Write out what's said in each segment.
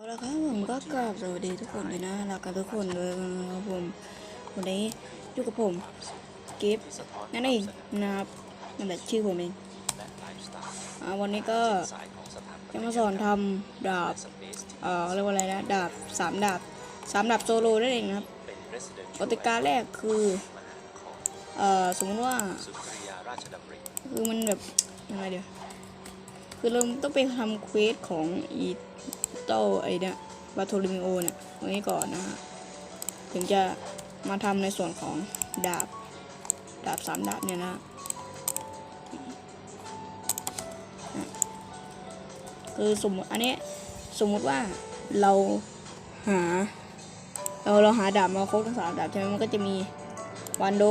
เอาละครับผมก็กราบสวัสดีทุกคนเลยนะรักกันทุกคนเลยนะครับผมวันนี้อยู่กับผมกิฟต์นั่นเองนะครับนั่นแหละชื่อผมเองวันนี้ก็จะมาสอนทำดาบเอ่อเรียกว่าอะไรนะดาบสามดาบสามดาบโซโล่นั่นเองนะครับกติกาแรกคือเอ่อสมมติว่าคือมันแบบยังไงเดี๋ยวคือเราต้องไปทำเควสของอี โตไอเนี่ยวาโทริมิโอเนี่ยตรงนี้ก่อนนะฮะถึงจะมาทำในส่วนของดาบ ดาบสามดาบเนี่ยนะอะคือสมมติอันนี้สมมุติว่าเราหา เราเราหาดาบมาครบทั้งสามดาบใช่ไหมมันก็จะมีวันโด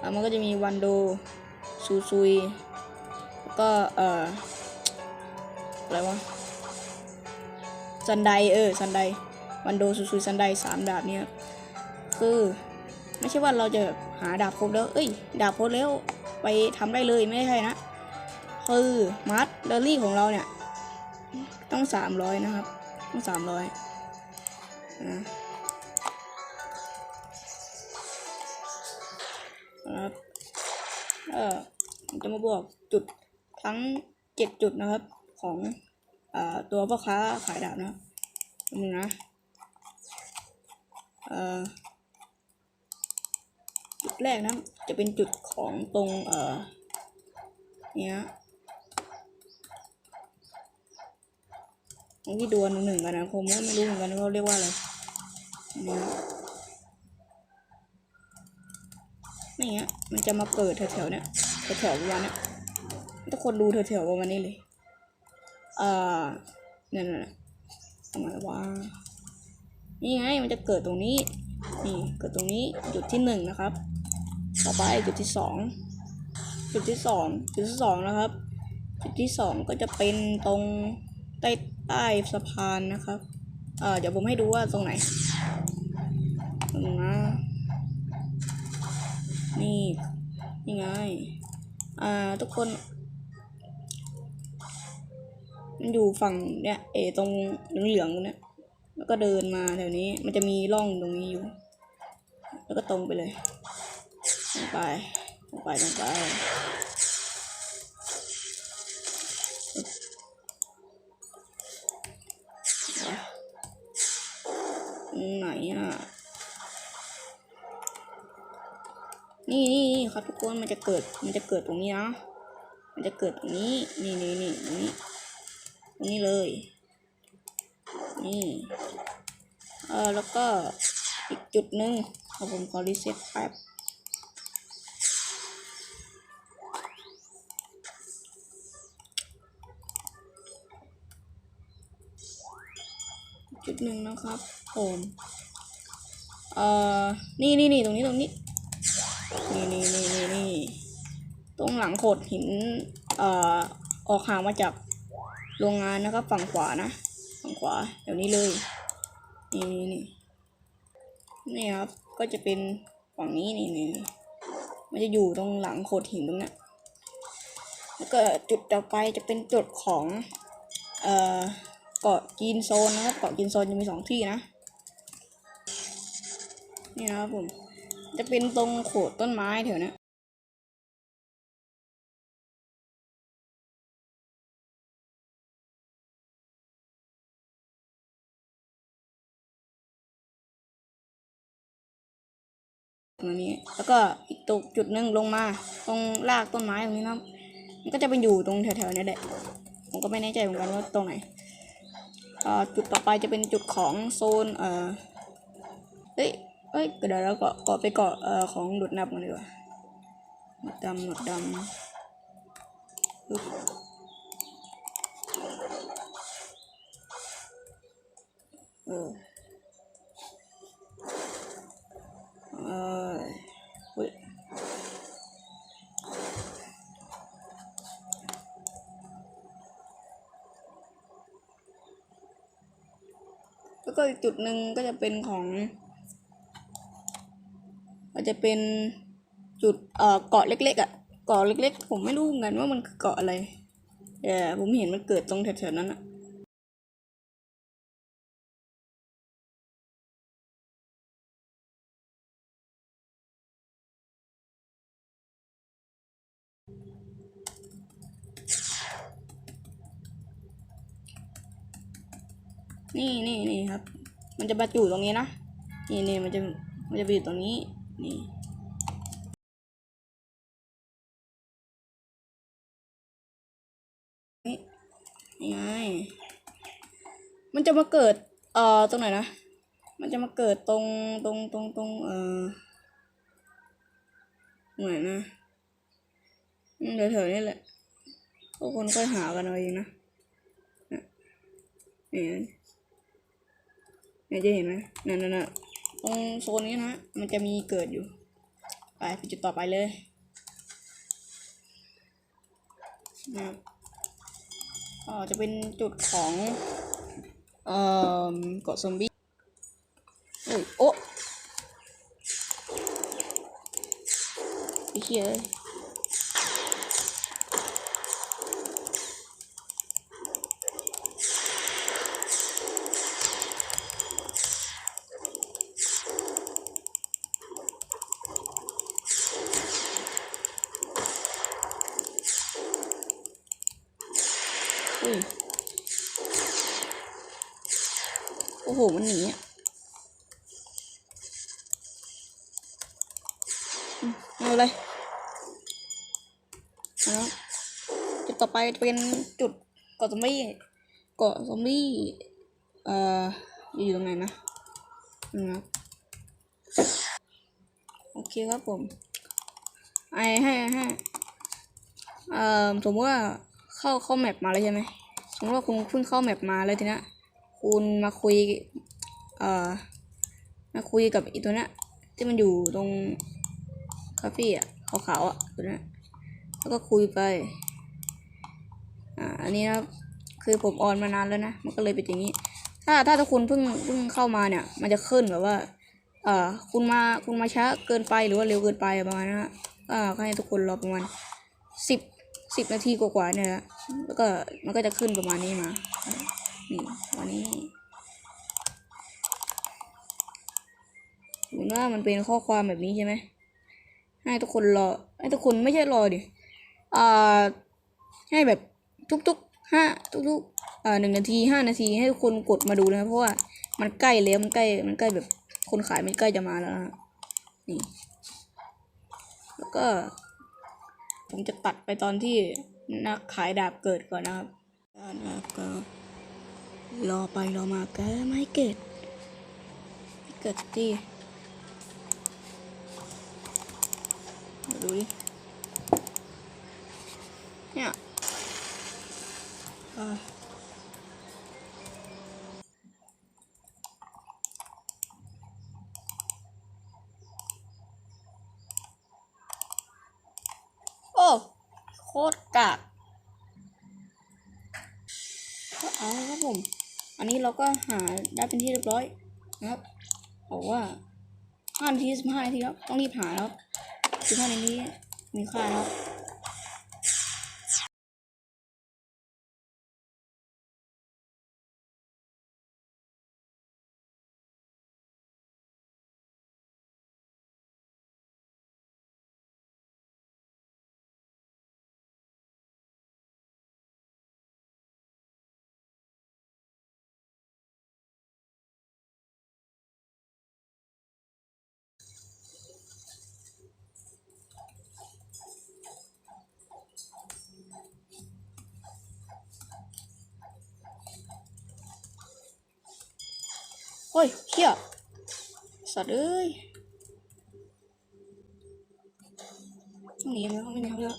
อะมันก็จะมีวันโดซูซุยแล้วก็เอ่ออะไรวะ ซันไดเออซันไดวันโดซูซุซันไดสามดาบเนี่ยคือไม่ใช่ว่าเราจะหาดาบครบแล้ว เอ้ย ดาบครบแล้วไปทำได้เลยไม่ใช่นะ คือมัดเดลี่ของเราเนี่ย ต้องสามร้อยนะครับ ต้องสามร้อยนะครับเออจะมาบอกจุดทั้งเจ็ดจุดนะครับของ อ่าตัวพ่อค้าขายดาบนะครับนึงนะเอ่อจุดแรกนะ จะเป็นจุดของตรงเอ่อเนี้ยตรงที่ดวลหนึ่งกันนะผมก็ไม่รู้เหมือนกันว่าเขาเรียกว่าอะไรนี่นะนี่ฮะมันจะมาเกิดแถวๆเนี้ยแถวๆประมาณเนี้ยทุกคนดูแถวๆประมาณนี้เลย เอ่อนั่นน่ะทำไมวะนี่ไงมันจะเกิดตรงนี้ นี่เกิดตรงนี้จุดที่หนึ่งนะครับ ต่อไปจุดที่สองจุดที่สองจุดที่สองนะครับ จุดที่สองก็จะเป็นตรงใต้ใต้สะพานนะครับ เอ่อเดี๋ยวผมให้ดูว่าตรงไหนตรงนะนี่นี่ไง อ่าทุกคน มันอยู่ฝั่งเนี่ยเอตรงเหลืองๆตรงเนี้ยแล้วก็เดินมาแถวนี้มันจะมีร่องตรงนี้อยู่ แล้วก็ตรงไปเลยตรงไปตรงไปตรงไปไหนอะ นี่นี่นี่ครับทุกคนมันจะเกิดมันจะเกิดตรงนี้นะ มันจะเกิดตรงนี้ นี่นี่นี่ตรงนี้ รงนี้เลย นี่เออแล้วก็อีกจุดหนึ่งเอาผมขอรีเซ็ตแป๊บจุดหนึ่งนะครับผมเอ่อ นี่นี่นี่ตรงนี้ตรงนี้ นี่นี่นี่นี่นี่ตรงหลังโขดหิน เอ่อ ออกห่างมาจาก โรงงานนะครับ ฝั่งขวานะ ฝั่งขวาเดี๋ยวนี้เลย นี่นี่นี่นี่ครับ ก็จะเป็นฝั่งนี้นี่นี่มันจะอยู่ตรงหลังโขดหินตรงนี้ยแล้วก็จุดต่อไปจะเป็นจุดของเอ่อเกาะกินโซนนะครับ เกาะกินโซนจะมีสองที่นะ นี่นะครับผม จะเป็นตรงโขดต้นไม้แถวนี้ ตรงนี้ แล้วก็อีกตกจุดหนึ่งลงมาตรงรากต้นไม้ตรงนี้นะมันก็จะไปอยู่ตรงแถวๆนี้แหละ ผมก็ไม่แน่ใจเหมือนกันว่าตรงไหนจุดต่อไปจะเป็นจุดของโซน เอ่อเฮ้ยเฮ้ยเดี๋ยวเราเกาะเกาะไปเกาะเอ่อของดูดนับกันดีกว่าหนวดดำหนวดดำเออ เออฮ้ยแล้วก็อีกจุดหนึ่งก็จะเป็นของอาจจะเป็นจุดเอ่อเกาะเล็กๆอะเกาะเล็ก ๆ ผมไม่รู้เหมือนกันว่ามันคือเกาะอะไรแต่ผมเห็นมันเกิดตรงแถวๆนั้นอะ นี่นี่นี่ครับ มันจะมาอยู่ตรงนี้นะ นี่นี่มันจะมันจะไปอยู่ตรงนี้ นี่นี่ไง มันจะมาเกิด เอ่อ ตรงไหนนะ มันจะมาเกิดตรง ตรง ตรง ตรง เอ่อตรงไหนนะอืมแถวๆนี้แหละทุกคนค่อยหากันเอาเองนะเนี่ยนี่ เนี่ยจะเห็นไหมนั่นน่ะตรงโซนนี้นะมันจะมีเกิดอยู่ ไปไปจุดต่อไปเลยนะครับอ๋อจะเป็นจุดของเอ่อเกาะซอมบี้เอ้ยโอะไอ้เหี้ย โอ้โหมันหนีอะอืมไม่เป็นไรแล้วจุดต่อไปจะเป็นจุดเกาะซอมบี้เกาะซอมบี้เอ่ออยู่ตรงไหนนะนะโอเคครับผมไอให้ให้เอ่อสมมติว่าเข้าเข้าแมปมาแล้วใช่ไหมสมมติว่าคุณเพิ่งเข้าแมปมาแล้วทีนี้ คุณมาคุย เอ่อ มาคุยกับอีตัวเนี้ยที่มันอยู่ตรงคาเฟ่อะขาวๆอะตัวเนี้ยแล้วก็คุยไป อ่า อันนี้นะคือผมออนมานานแล้วนะ มันก็เลยเป็นอย่างนี้ ถ้าถ้าทุกคนเพิ่งเพิ่งเข้ามาเนี่ย มันจะขึ้นแบบว่า เอ่อ คุณมาคุณมาช้าเกินไปหรือว่าเร็วเกินไปประมาณนั้นก็ให้ทุกคนรอประมาณสิบสิบนาทีกว่าๆเนี่ยแล้วก็มันก็จะขึ้นประมาณนี้มา นี่วันนี้สมมติว่ามันเป็นข้อความแบบนี้ใช่ไหมให้ทุกคนรอให้ทุกคนไม่ใช่รอดิอ่าให้แบบทุกๆห้าทุกๆอ่าหนึ่งนาทีห้านาทีให้ทุกคนกดมาดูนะครับเพราะว่ามันใกล้แล้วมันใกล้มันใกล้แบบคนขายมันใกล้จะมาแล้วนะนี่ แล้วก็ ผมจะตัดไปตอนที่นักขายดาบเกิดก่อนนะครับนะครับก็ รอไปรอมาก็ไม่เกิดไม่เกิดสิกทีมาดูดิ เนี่ยอ่าโอ้ โคตรกาก ก็เอาละครับผม อันนี้เราก็หาได้เป็นที่เร้อยนะครับบอกว่าห้านาทีสิบห้านาทีครับต้องรีบหาแล้วสิบห้านาทีนี้มีค่าแล้ว ฮ้ยเชี่ยสัตว์เอ้ยหนีแล้วไม่หนีแล้ว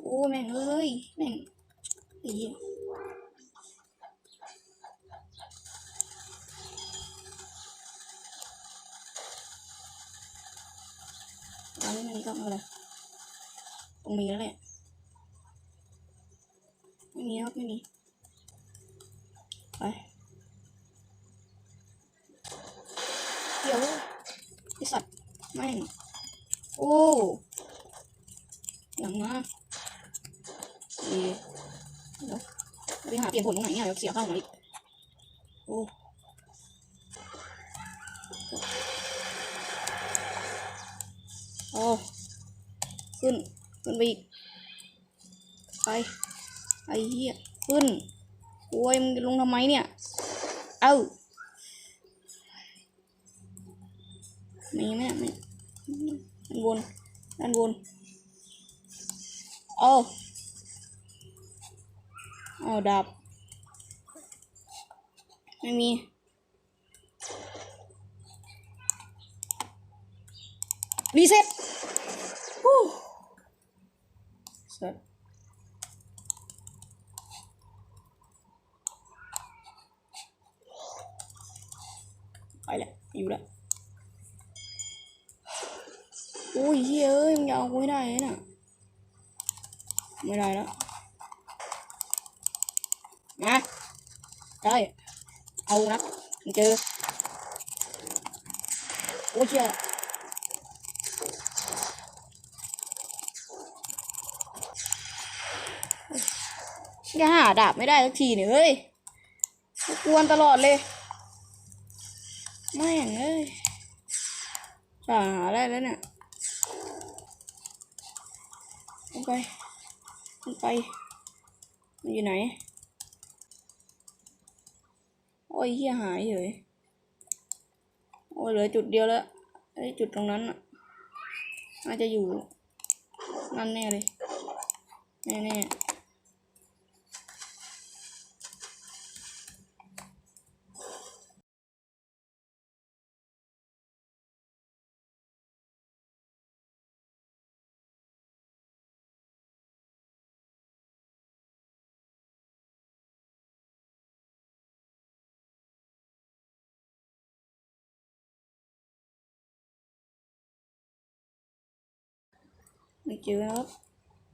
โอ้แม่งเอ้ยแม่งเหี้ยอันนี้มันก็ไม่เป็นไรตรงนี้แล้วแหละไม่มีครับไม่มี ไปเดี๋ยวไอสัตว์แม่โอ้อย่างมาเดี๋ยวเดี๋ยวไปหาเปลี่ยนผลตรงไหนเนี่ยเดี๋ยวเสียข้าวหมดอีกโอ้โอ้ขึ้น ขึ้นไปอีก ไป ไอ้เหี้ย ขึ้น โอ้ยมึงจะลงทำไมเนี่ย เอ้ามีไหมเนี่ยมีด้านบนด้านบนเอาเอาดับ ไม่มีรีเซ็ตฮู้เสร็จ ไปแล้วอยู่แล้วโอ้ยเฮ้ยเอ้ยมึงอย่าเอาไม่ได้น่ะไม่ได้แล้วนะได้เอานะมึงเจอโอ้ยเชี่ยอย่าหาดาบไม่ได้สักทีเนี่ยเฮ้ยกวนตลอดเลย ไม่อย่างเอ้ยหาได้แล้วเนี่ยลงไปลงไปมันอยู่ไหน โอ้ยเฮียหายเลยโอ้ยเหลือจุดเดียวแล้วไอ้จุดตรงนั้นน่ะน่าจะอยู่นั่นแน่เลยแน่แน่ ไม่เจอนะครับ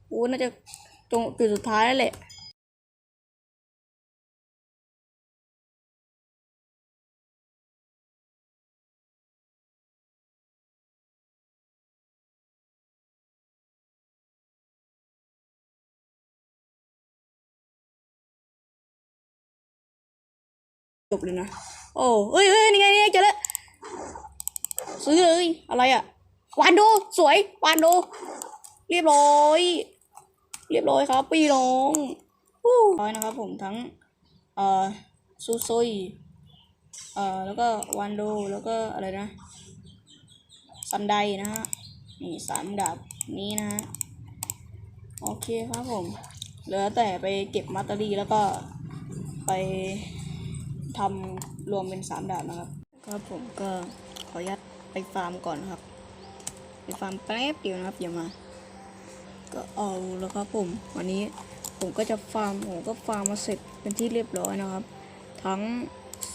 โอ้น่าจะตรงจุดสุดท้ายแล้วแหละจบเลยนะ โอ้เฮ้ยเฮ้ยนี่ไงนี่ไงเจอแล้วซื้อเลย อะไรอะวานโดสวยวานโด เรียบร้อย เรียบร้อยครับพี่น้องร้อยนะครับผมทั้งเอ่อซูซุยเอ่อแล้วก็วานโดแล้วก็อะไรนะซันไดนะฮะนี่สามดาบนี้นะฮะโอเคครับผมเหลือแต่ไปเก็บมัตเตอรี่แล้วก็ไปทำรวมเป็นสามดาบนะครับครับผมก็ขออนุญาตไปฟาร์มก่อนครับ ไปฟาร์มแป๊บเดียวนะครับอย่ามา ก็เอาแล้วครับผมวันนี้ผมก็จะฟาร์มผมก็ฟาร์มมาเสร็จเป็นที่เรียบร้อยนะครับ ทั้ง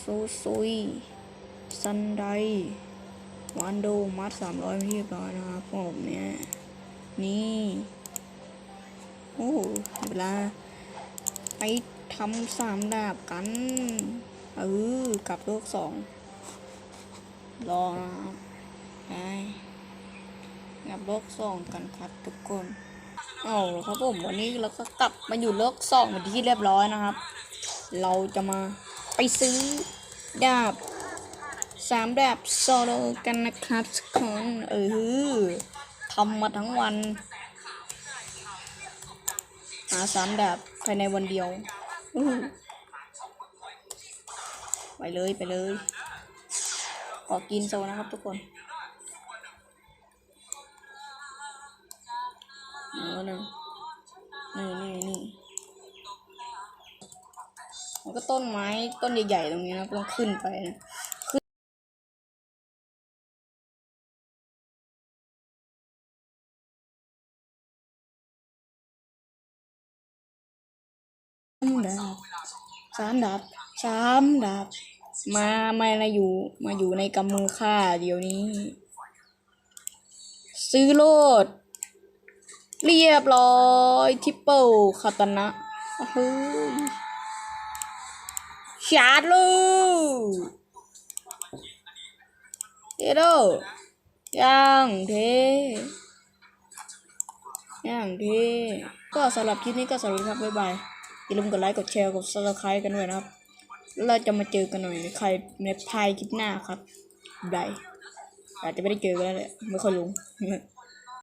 ซูซุยซันไดวันโดมัดสามร้อยเรียบร้อยนะครับผมเนี่ยนี่โอ้เวลาไปทำสามดาบกันเออกลับโลกสองรอนะครับไปกลับโลกสองกันครับทุกคน เอาครับผมวันนี้เราก็กลับมาอยู่โลกสองเป็นที่เรียบร้อยนะครับ เราจะมาไปซื้อดาบสามดาบโซโลกันนะครับทุกคนเออทำมาทั้งวัน หาสามดาบภายในวันเดียวไปเลยไปเลย ขอกินโซนะครับทุกคน เอาหนึ่งนี่นี่นี่มันก็ต้นไม้ต้นใหญ่ๆตรงนี้นะต้องขึ้นไปนะดาบสามดาบสามดาบมาไม่นะอยู่ มาอยู่ในกำมือข้าเดี๋ยวนี้ ซื้อโลด เรียบร้อยทิปเปิลคาตานะโอ้โหชาร์จลยเดี๋ยวดูย่างเทย่างเทก็สำหรับคลิปนี้ก็สวัสดีครับ บ๊ายบาย อย่าลืมกดไลค์กดแชร์กดซับสไครต์กันด้วยนะครับแล้วเราจะมาเจอกันหน่อยในใครในพายคลิปหน้าครับบายอาจจะไม่ได้เจอกันแล้วแหละไม่ค่อยลง